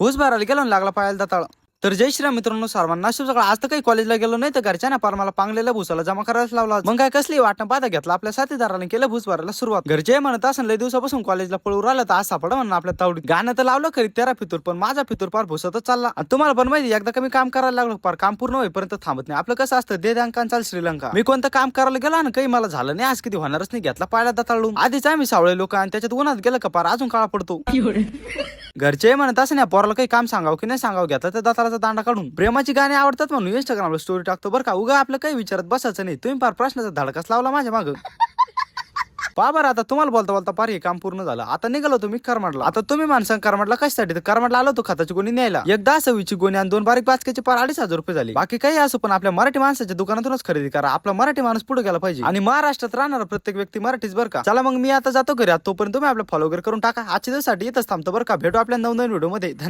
फूस भरायला गेलो ना लागला पायाला दाताळ. तर जय श्रीराम मित्रांनो सर्वांना शुभ सकाळ. आज तर काही कॉलेजला गेलो नाही तर घरच्या ना पार मला पांगलेल्या भुसाला जमा करायला लावला मग काय कसली वाटणं? पाता घेतला आपल्या साथीदाराने केलं भूस भरायला सुरुवात. घरचे म्हणत असं लय दिवसापासून कॉलेजला पळू राहिलं तर आज सापडा म्हणून आपल्या तावडीत. गाणं तर लावलं खरी तेरा फितूर पण माझा फितूर पार भुसतच चालला. तुम्हाला पण माहिती एकदा कमी काम करायला लागलो पार काम पूर्ण होईपर्यंत थांबत नाही. आपलं कसं असतं दे अंकान चाल श्रीलंका. मी कोणतं काम करायला गेलो ना काही मला झालं नाही आज किती होणारच नाही घेतला पायला दाताळून आधीच आम्ही सावळे लोक आणि त्याच्यात उन्हात गेलं का पार अजून काळा पडतो. घरचे म्हणत असे नाही पोराला काही काम सांगावं की नाही सांगावं घेता त्या दाताराचा दांडा काढून प्रेमाची गाणी आवडतात म्हणून इंस्टाग्रामला स्टोरी टाकतो बरं का. उगा आपलं काही विचारत बसायचं नाही. तुम्ही फार प्रश्नाचा धडकाच लावला माझ्या मागं. पा बरं आता तुम्हाला बोलता बोलता पार हे काम पूर्ण झालं. आता निघालो तुम्ही करमाडला आता तुम्ही माणसं करमाडला कशासाठी? तर करमाडला आलो तो खताची गोणी न्यायला. एकदा सवीची गोणी आणि दोन बारीक पाचक्याचे पार अडीच हजार रुपये झाले. बाकी काही असो पण आपल्या मराठी माणसाच्या दुकानातूनच खरेदी करा. आपला मराठी माणूस पुढे गेला पाहिजे. आणि महाराष्ट्रात राहणारा प्रत्येक व्यक्ती मराठीच बरं का? चला मग मी आता जातो घरी. तोपर्यंत तुम्ही आपला फॉलो करून टाका. आजच्या दिवसासाठी येतच थांबतो बरं का? भेटू आपल्या नवनवीन व्हिडिओमध्ये. धन्यवाद.